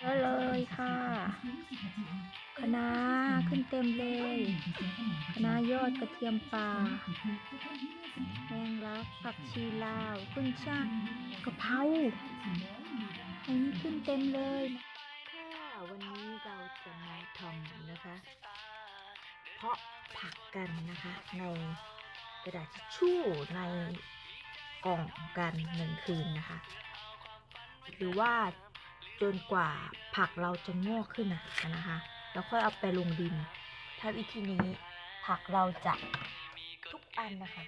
เยอะเลยค่ะคะน้าขึ้นเต็มเลยคะน้ายอดกระเทียมป่าแมงลักผักชีลาวขึ้นช่างกระเพราอันนี้ขึ้นเต็มเลยค่ะวันนี้เราจะมาทำนะคะ เพาะผักกันนะคะ ในกระดาษทิชชู่ในกล่องกันหนึ่งคืนนะคะ หรือว่า จนกว่าผักเราจะงอกขึ้นนะคะ แล้วค่อยเอาไปลงดิน ถ้าวิธีนี้ผักเราจะทุกอันนะคะ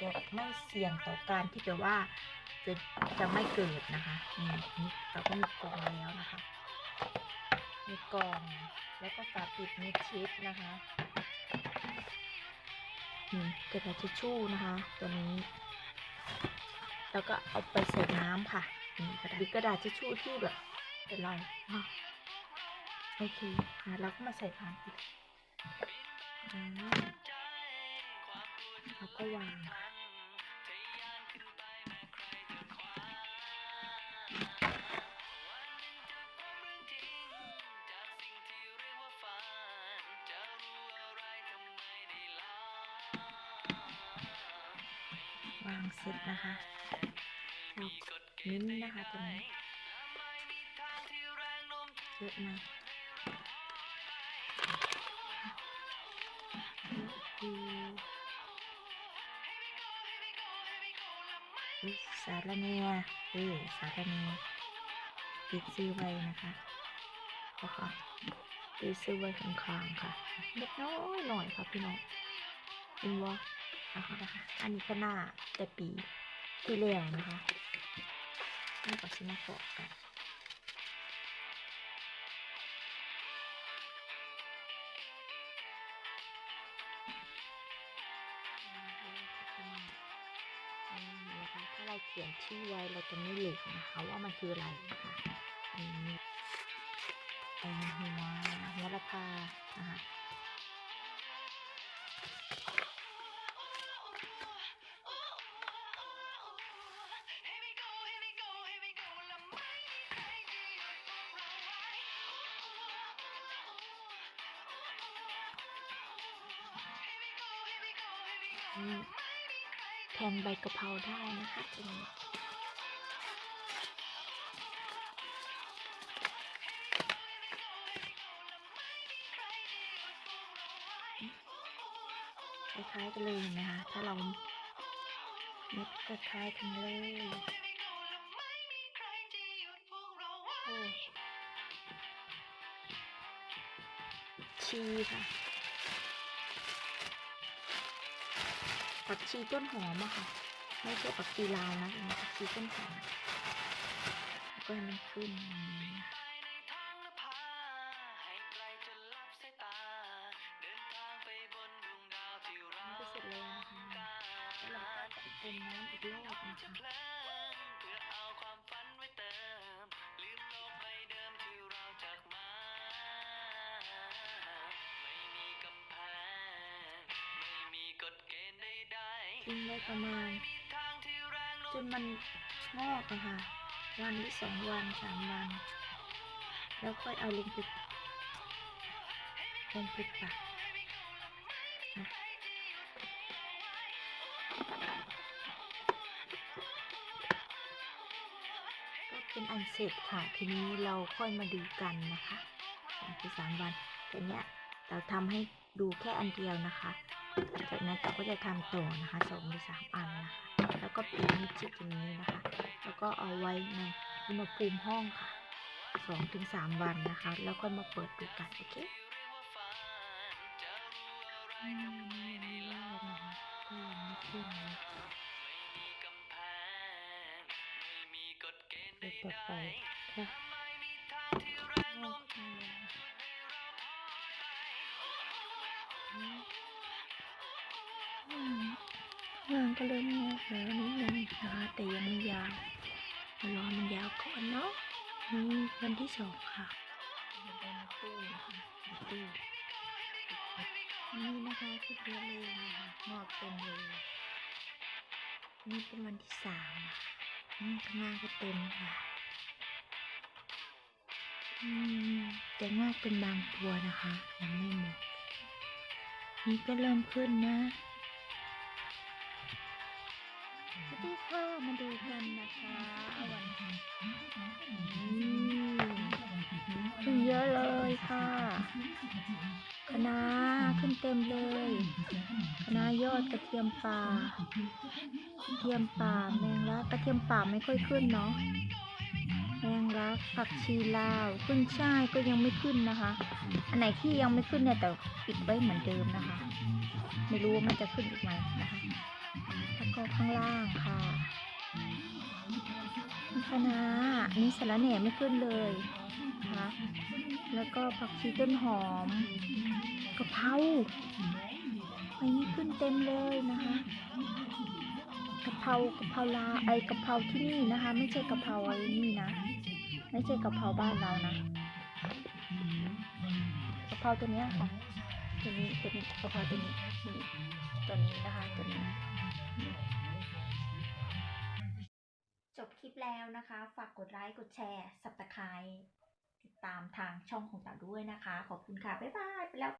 จะไม่เสี่ยงต่อการที่แบบว่าจะจะไม่เกิดนะคะนี่นี่เราก็มีกองแล้วนะคะ มีกองแล้วก็ฝาปิดมีชิปนะคะนี่กระดาษทิชชู่นะคะ ตัวนี้ แล้วก็เอาไปใส่น้ำค่ะ นี่กระดาษกระดาษทิชชู่ที่แบบเป็นรอยอะโอเคอะเราก็มาใส่ผ่านอีกอ่าแล้วก็วางค่ะวางเสร็จนะคะแล้ว มิ้นนะคะตัวนี้เยอะมดูอุ๊ยสารเนียเออสารเนียติดซื้อไว้นะคะก็ค่ะติดซื้อไว้ข้างๆค่ะเล็กน้อยหน่อยค่ะพี่น้องเป็นวะนะคะนะคะอันนี้ก็น่าแต่ปีที่แล้วนะคะ นี่ก็ชิมาฟอกกันนี่นะคะถ้าเราเขียนชื่อไว้เราจะไม่หลุดนะคะว่ามันคืออะไรนะคะอันนี้เป็นหัวหัวละพานะคะ แทนใบกะเพราได้นะคะตรงนี้คล้ายๆกันเลยนะคะ ถ้าเราเม็ดคล้ายๆกันเลยโอ้ชีค่ะ ผักชีต้นหอมอะค่ะไม่ใช่ผักชีลาวนะผักชีต้นหอมก็ให้มันขึ้นก็เสร็จแล้วค่ะแล้วเราก็จะเติมน้ำอีกรอบนะคะ ทิ้งไว้ประมาณ จนมันงอกนะคะวันหรือสองวันสามวัน แล้วค่อยเอาลงไปลงไปปักนะก็เป็นอันเสร็จค่ะ ทีนี้เราค่อยมาดูกันนะคะสองถึงสามวันแต่เนี้ยเราทำให้ดูแค่อันเดียวนะคะ จากนั้นเราก็จะทำต่อนะคะสองหรือสามอันนะคะแล้วก็ปิดมิดชิดอย่างนี้นะคะ แล้วก็เอาไว้ในอุณหภูมิห้องค่ะสองถึงสามวันนะคะ แล้วก็มาเปิดดูกันโอเคอืมไม่รอดนะคะก็ยังไม่ขึ้นนะเดี๋ยวต่อไปค่ะ ก็เริ่มงอกแล้วนิดนึงนะคะแต่ยังไม่ยาวรอมันยาวก่อนเนาะนี่วันที่สองค่ะเดี๋ยวเป็นตู้นะคะตู้นี่นะคะคือเยอะเลยนะคะงอกเต็มเลยนี่เป็นวันที่สามอะอืมข้างล่างก็เต็มค่ะอืมจะงอกเป็นบางตัวนะคะยังไม่หมดนี่ก็เริ่มขึ้นนะ สวัสดีค่ะมาดูกันนะคะวันนี้ขึ้นเยอะเลยค่ะคะน้าขึ้นเต็มเลยคะน้ายอดกระเทียมป่ากระเทียมป่าแมงลักกระเทียมป่าไม่ค่อยขึ้นเนาะแมงลักผักชีลาวขึ้นช่ายก็ยังไม่ขึ้นนะคะ อันไหนที่ยังไม่ขึ้นเนี่ยแต่ปิดไว้เหมือนเดิมนะคะ ไม่รู้ว่ามันจะขึ้นอีกไหมนะคะ แล้วก็ข้างล่างค่ะนี่คะน้านี่สาระแหน่ไม่ขึ้นเลยนะคะแล้วก็ผักชีต้นหอมกะเพราอันนี้ขึ้นเต็มเลยนะคะกะเพรากะเพราลาไอกะเพราที่นี่นะคะ ไม่ใช่กะเพราไอ้นี่นะ ไม่ใช่กะเพราบ้านเรานะกะเพราตัวเนี้ยค่ะตัวนี้ตัวนี้กะเพราตัวนี้ตัวนี้นะคะตัวนี้ แล้วนะคะ ฝากกดไลค์กดแชร์สับตะไคร้ติดตามทางช่องของตาด้วยนะคะ ขอบคุณค่ะ บ๊ายบายไปแล้ว